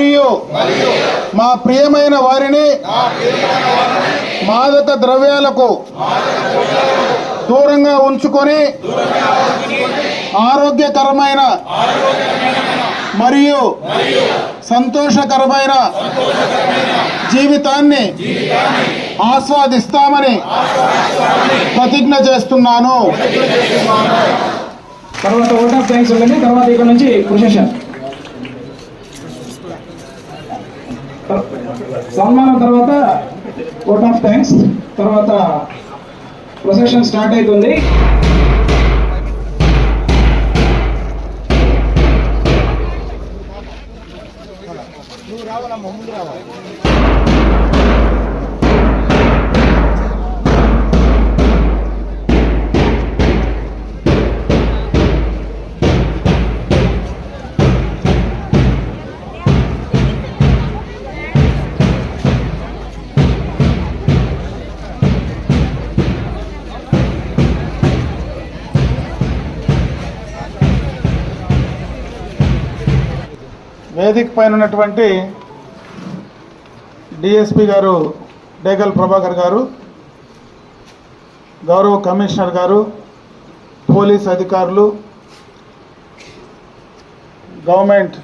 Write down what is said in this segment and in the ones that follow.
మరియు మా ప్రియమైన వారిని మాదక ద్రవ్యాలకు దూరంగా ఉంచుకొని ఆరోగ్యకరమైన మరియు సంతోషకరమైన జీవితాన్ని ఆస్వాదిస్తామని ప్రతిజ్ఞ చేస్తున్నాను. తర్వాత ఓటర్ థ్యాంక్స్ వెళ్ళండి తర్వాత ఇక్కడ నుంచి ప్రొసెషన్ సన్మానం తర్వాత ఓట్ ఆఫ్ థ్యాంక్స్ తర్వాత ప్రొసెషన్ స్టార్ట్ అవుతుంది. వేదిక పైన ఉన్నటువంటి డిఎస్పి గారు డేగల్ ప్రభాకర్ గారు గౌరవ కమిషనర్ గారు పోలీస్ అధికారులు గవర్నమెంట్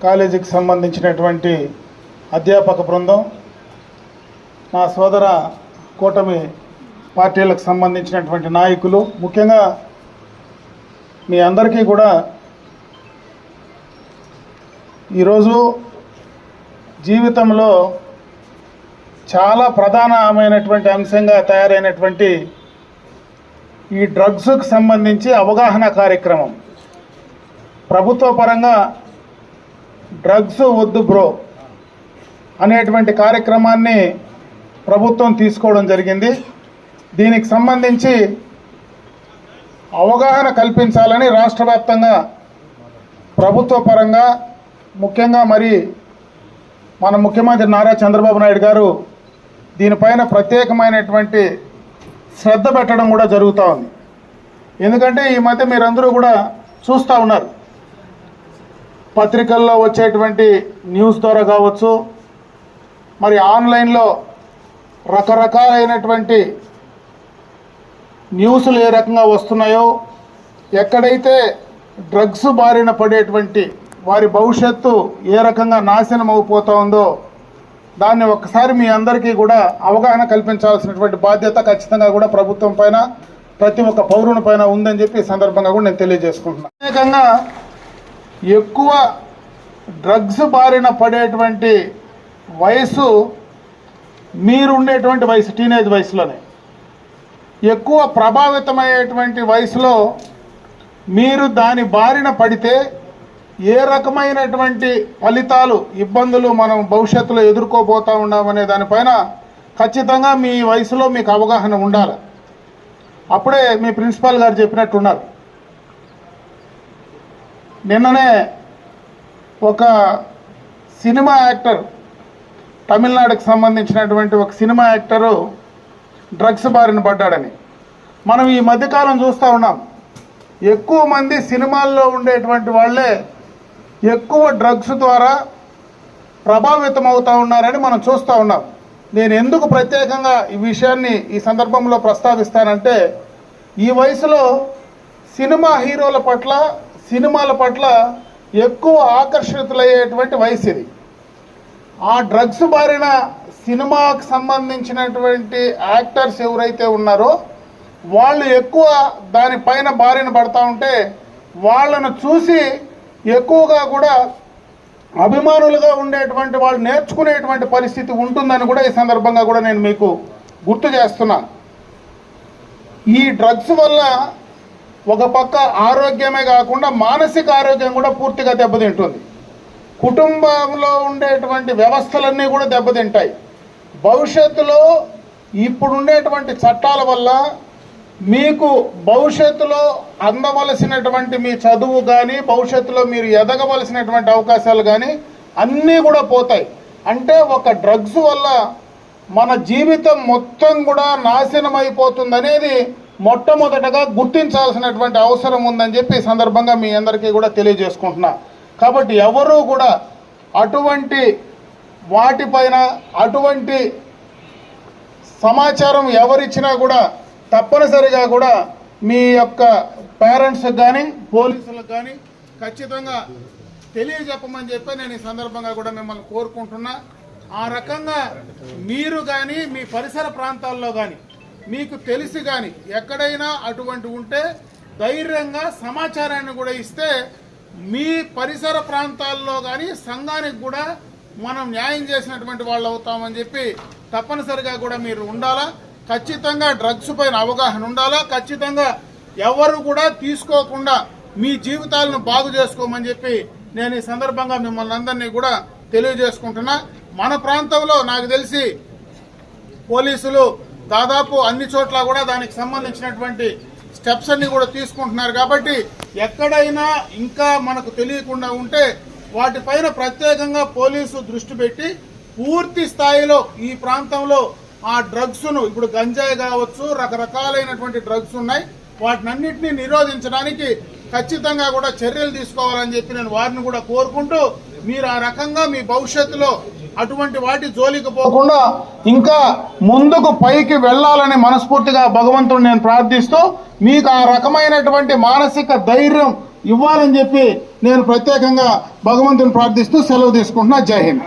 కాలేజీకి సంబంధించినటువంటి అధ్యాపక బృందం నా సోదర కూటమి పార్టీలకు సంబంధించినటువంటి నాయకులు ముఖ్యంగా మీ అందరికీ కూడా ఈరోజు జీవితంలో చాలా ప్రధానమైనటువంటి అంశంగా తయారైనటువంటి ఈ డ్రగ్స్కు సంబంధించి అవగాహన కార్యక్రమం. ప్రభుత్వ పరంగా డ్రగ్స్ వద్దు బ్రో అనేటువంటి కార్యక్రమాన్ని ప్రభుత్వం తీసుకోవడం జరిగింది. దీనికి సంబంధించి అవగాహన కల్పించాలని రాష్ట్ర ప్రభుత్వ పరంగా ముఖ్యంగా మరి మన ముఖ్యమంత్రి నారా చంద్రబాబు నాయుడు గారు దీనిపైన ప్రత్యేకమైనటువంటి శ్రద్ధ పెట్టడం కూడా జరుగుతూ ఉంది. ఎందుకంటే ఈ మధ్య మీరందరూ కూడా చూస్తూ ఉన్నారు. పత్రికల్లో వచ్చేటువంటి న్యూస్ ద్వారా కావచ్చు మరి ఆన్లైన్లో రకరకాలైనటువంటి న్యూస్లు ఏ రకంగా వస్తున్నాయో ఎక్కడైతే డ్రగ్స్ బారిన పడేటువంటి వారి భవిష్యత్తు ఏ రకంగా నాశనం అయిపోతా ఉందో దాన్ని ఒక్కసారి మీ అందరికీ కూడా అవగాహన కల్పించాల్సినటువంటి బాధ్యత ఖచ్చితంగా కూడా ప్రభుత్వం పైన ప్రతి ఒక్క పౌరుని పైన ఉందని చెప్పి ఈ సందర్భంగా కూడా నేను తెలియజేసుకుంటున్నాను ప్రత్యేకంగా ఎక్కువ డ్రగ్స్ బారిన పడేటువంటి వయసు మీరుండేటువంటి వయసు టీనేజ్ వయసులోనే. ఎక్కువ ప్రభావితమయ్యేటువంటి వయసులో మీరు దాని బారిన పడితే ఏ రకమైనటువంటి ఫలితాలు ఇబ్బందులు మనం భవిష్యత్తులో ఎదుర్కోబోతా ఉన్నామనే దానిపైన ఖచ్చితంగా మీ వయసులో మీకు అవగాహన ఉండాలి. అప్పుడే మీ ప్రిన్సిపాల్ గారు చెప్పినట్టున్నారు. నిన్ననే ఒక సినిమా యాక్టర్ తమిళనాడుకు సంబంధించినటువంటి ఒక సినిమా యాక్టరు డ్రగ్స్ బారిన పడ్డాడని. మనం ఈ మధ్యకాలం చూస్తూ ఉన్నాం. ఎక్కువ మంది సినిమాల్లో ఉండేటువంటి వాళ్ళే ఎక్కువ డ్రగ్స్ ద్వారా ప్రభావితం అవుతూ ఉన్నారని మనం చూస్తూ ఉన్నాం. నేను ఎందుకు ప్రత్యేకంగా ఈ విషయాన్ని ఈ సందర్భంలో ప్రస్తావిస్తానంటే ఈ వయసులో సినిమా హీరోల పట్ల సినిమాల పట్ల ఎక్కువ ఆకర్షితులయ్యేటువంటి వయసు ఇది. ఆ డ్రగ్స్ బారిన సినిమాకు సంబంధించినటువంటి యాక్టర్స్ ఎవరైతే ఉన్నారో వాళ్ళు ఎక్కువ దానిపైన బారిన పడతా ఉంటే వాళ్ళను చూసి ఎక్కువగా కూడా అభిమానులుగా ఉండేటువంటి వాళ్ళు నేర్చుకునేటువంటి పరిస్థితి ఉంటుందని కూడా ఈ సందర్భంగా కూడా నేను మీకు గుర్తు చేస్తున్నాను ఈ డ్రగ్స్ వల్ల ఒక పక్క ఆరోగ్యమే కాకుండా మానసిక ఆరోగ్యం కూడా పూర్తిగా దెబ్బతింటుంది. కుటుంబంలో ఉండేటువంటి వ్యవస్థలన్నీ కూడా దెబ్బతింటాయి. భవిష్యత్తులో ఇప్పుడు ఉండేటువంటి చట్టాల వల్ల మీకు భవిష్యత్తులో అందవలసినటువంటి మీ చదువు కానీ భవిష్యత్తులో మీరు ఎదగవలసినటువంటి అవకాశాలు కానీ అన్నీ కూడా పోతాయి. అంటే ఒక డ్రగ్స్ వల్ల మన జీవితం మొత్తం కూడా నాశనం అయిపోతుంది అనేది మొట్టమొదటగా గుర్తించాల్సినటువంటి అవసరం ఉందని చెప్పి ఈ సందర్భంగా మీ అందరికీ కూడా తెలియజేసుకుంటున్నా. కాబట్టి ఎవరూ కూడా అటువంటి వాటిపైన అటువంటి సమాచారం ఎవరిచ్చినా కూడా తప్పనిసరిగా కూడా మీ యొక్క పేరెంట్స్కి కానీ పోలీసులకు కానీ ఖచ్చితంగా తెలియజెప్పమని చెప్పి నేను ఈ సందర్భంగా కూడా మిమ్మల్ని కోరుకుంటున్నా. ఆ రకంగా మీరు కానీ మీ పరిసర ప్రాంతాల్లో కానీ మీకు తెలిసి కానీ ఎక్కడైనా అటువంటి ఉంటే ధైర్యంగా సమాచారాన్ని కూడా ఇస్తే మీ పరిసర ప్రాంతాల్లో కానీ సంఘానికి కూడా మనం న్యాయం చేసినటువంటి వాళ్ళు అవుతామని చెప్పి తప్పనిసరిగా కూడా మీరు ఉండాలా? ఖచ్చితంగా డ్రగ్స్ పైన అవగాహన ఉండాలా? ఖచ్చితంగా ఎవరు కూడా తీసుకోకుండా మీ జీవితాలను బాగు చేసుకోమని చెప్పి నేను ఈ సందర్భంగా మిమ్మల్ని అందరినీ కూడా తెలియజేసుకుంటున్నా. మన ప్రాంతంలో నాకు తెలిసి పోలీసులు దాదాపు అన్ని చోట్ల కూడా దానికి సంబంధించినటువంటి స్టెప్స్ అన్ని కూడా తీసుకుంటున్నారు కాబట్టి ఎక్కడైనా ఇంకా మనకు తెలియకుండా ఉంటే వాటిపైన ప్రత్యేకంగా పోలీసు దృష్టి పెట్టి పూర్తి స్థాయిలో ఈ ప్రాంతంలో ఆ డ్రగ్స్ను ఇప్పుడు గంజాయి కావచ్చు రకరకాలైనటువంటి డ్రగ్స్ ఉన్నాయి. వాటినన్నింటినీ నిరోధించడానికి ఖచ్చితంగా కూడా చర్యలు తీసుకోవాలని చెప్పి నేను వారిని కూడా కోరుకుంటూ మీరు ఆ రకంగా మీ భవిష్యత్తులో అటువంటి వాటి జోలికి పోకుండా ఇంకా ముందుకు పైకి వెళ్ళాలని మనస్ఫూర్తిగా భగవంతుడు నేను ప్రార్థిస్తూ మీకు ఆ రకమైనటువంటి మానసిక ధైర్యం ఇవ్వాలని చెప్పి నేను ప్రత్యేకంగా భగవంతుని ప్రార్థిస్తూ సెలవు తీసుకుంటున్నా. జై హింద్.